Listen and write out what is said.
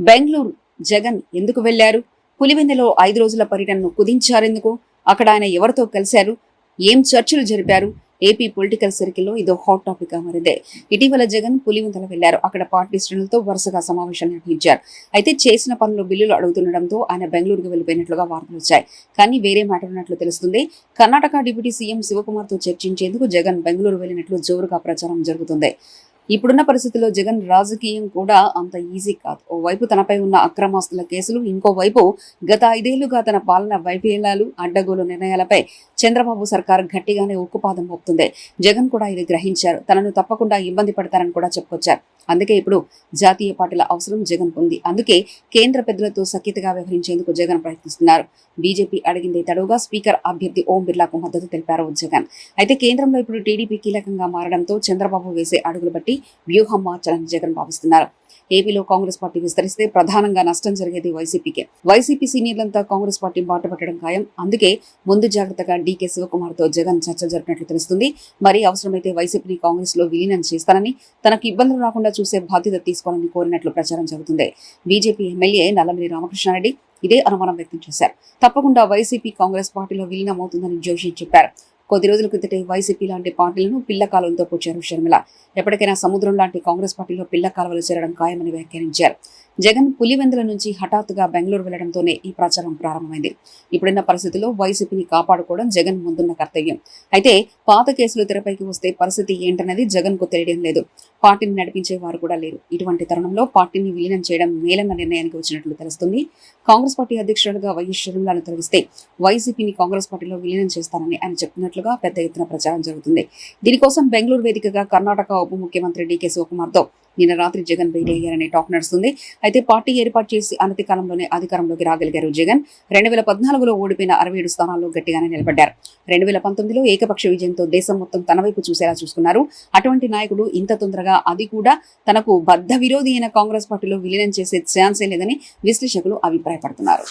బెంగళూరు జగన్ ఎందుకు వెళ్ళారు పులివెందులో ఐదు రోజుల పర్యటనను కుదించారెందుకు? అక్కడ ఆయన ఎవరితో కలిశారు? ఏం చర్చలు జరిపారు? ఏపీ పొలిటికల్ సర్కిల్లో ఇదో హాట్ టాపిక్గా మారిందే. ఇటీవల జగన్ పులివెందుల వెళ్ళారు అక్కడ పార్టీ శ్రేణులతో వరుసగా సమావేశాలు నిర్వహించారు. అయితే చేసిన పనులు బిల్లులు అడుగుతుండటంతో ఆయన బెంగళూరుకు వెళ్ళిపోయినట్లుగా వార్తలు వచ్చాయి. కానీ వేరే మాట ఉన్నట్లు తెలుస్తుంది. కర్ణాటక డిప్యూటీ సీఎం శివకుమార్తో చర్చించేందుకు జగన్ బెంగళూరు వెళ్ళినట్లు జోరుగా ప్రచారం జరుగుతుంది. ఇప్పుడున్న పరిస్థితుల్లో జగన్ రాజకీయం కూడా అంత ఈజీ కాదు. ఓవైపు తనపై ఉన్న అక్రమాస్తుల కేసులు ఇంకోవైపు గత ఐదేళ్ళుగా తన పాలన వైఫల్యాలు అడ్డగోలు నిర్ణయాలపై చంద్రబాబు సర్కార్ గట్టిగానే ఉక్కుపాదం మోపుతుంది. జగన్ కూడా ఇది గ్రహించారు. తనను తప్పకుండా ఇబ్బంది పడతారని కూడా చెప్పుకొచ్చారు. అందుకే ఇప్పుడు జాతీయ పార్టీల అవసరం జగన్ ఉంది. అందుకే కేంద్ర పెద్దలతో సఖ్యతగా వ్యవహరించేందుకు జగన్ ప్రయత్నిస్తున్నారు. బీజేపీ అడిగిందే తడవుగా స్పీకర్ అభ్యర్థి ఓం బిర్లాకు మద్దతు తెలిపారు జగన్. అయితే కేంద్రంలో ఇప్పుడు టీడీపీ కీలకంగా మారడంతో చంద్రబాబు వేసే అడుగులు బట్టి వ్యూహం మార్చాలని జగన్ భావిస్తున్నారు. ఏపీలో కాంగ్రెస్ పార్టీ విస్తరిస్తే ప్రధానంగా నష్టం జరిగేది వైసీపీకే. వైసీపీ సీనియర్లంతా కాంగ్రెస్ పార్టీ బాట పట్టడం ఖాయం. అందుకే ముందు జాగ్రత్తగా డీకే శివకుమార్తో జగన్ చర్చ జరిపినట్లు తెలుస్తుంది. మరి అవసరమైతే వైసీపీని కాంగ్రెస్లో విలీనం చేస్తానని తనకు ఇబ్బందులు రాకుండా చూసే బాధ్యత తీసుకోవాలని కోరినట్లు ప్రచారం జరుగుతుంది. బీజేపీ ఎమ్మెల్యే నల్లమిరి రామకృష్ణారెడ్డి ఇదే అనుమానం వ్యక్తం చేశారు. తప్పకుండా వైసీపీ కాంగ్రెస్ పార్టీలో విలీనం అవుతుందని జోషి చెప్పారు. కొద్ది రోజుల క్రితటే వైసీపీ లాంటి పార్టీలను పిల్ల కాలువలతో పోచారు షర్మిల. ఎప్పటికైనా సముద్రం లాంటి కాంగ్రెస్ పార్టీలో పిల్ల కాలువలు చేరడం ఖాయమని వ్యాఖ్యానించారు. జగన్ పులివెందుల నుంచి హఠాత్తుగా బెంగళూరు వెళ్ళడంతోనే ఈ ప్రచారం ప్రారంభమైంది. ఇప్పుడున్న పరిస్థితుల్లో వైసీపీని కాపాడుకోవడం జగన్ ముందున్న కర్తవ్యం. అయితే పాత కేసులు తెరపైకి వస్తే పరిస్థితి ఏంటన్నది జగన్కు తెలియడం లేదు. పార్టీని నడిపించే వారు కూడా లేరు. ఇటువంటి తరుణంలో పార్టీని విలీనం చేయడం మేలన్న నిర్ణయానికి వచ్చినట్లు తెలుస్తుంది. కాంగ్రెస్ పార్టీ అధ్యక్షుడిగా వైఎస్ షర్మిలను తొలగిస్తే వైసీపీని కాంగ్రెస్ పార్టీలో విలీనం చేస్తానని ఆయన చెప్తున్నట్లుగా పెద్ద ఎత్తున ప్రచారం జరుగుతుంది. దీనికోసం బెంగళూరు వేదికగా కర్ణాటక ఉప ముఖ్యమంత్రి డీకే శివకుమార్తో నిన్న రాత్రి జగన్ భేటీ అయ్యారనే టాక్ నడుస్తుంది. అయితే పార్టీ ఏర్పాటు చేసి అనతి కాలంలోనే అధికారంలోకి రాగలిగారు జగన్. రెండు వేల పద్నాలుగులో ఓడిపోయిన అరవై ఏడు స్థానాల్లో గట్టిగానే నిలబడ్డారు. రెండు వేల పంతొమ్మిదిలో ఏకపక్ష విజయంతో దేశం మొత్తం తన వైపు చూసేలా చూసుకున్నారు. అటువంటి నాయకుడు ఇంత తొందరగా అది కూడా తనకు బద్ధ విరోధి అయిన కాంగ్రెస్ పార్టీలో విలీనం చేసే ఛాన్సే లేదని విశ్లేషకులు అభిప్రాయపడుతున్నారు.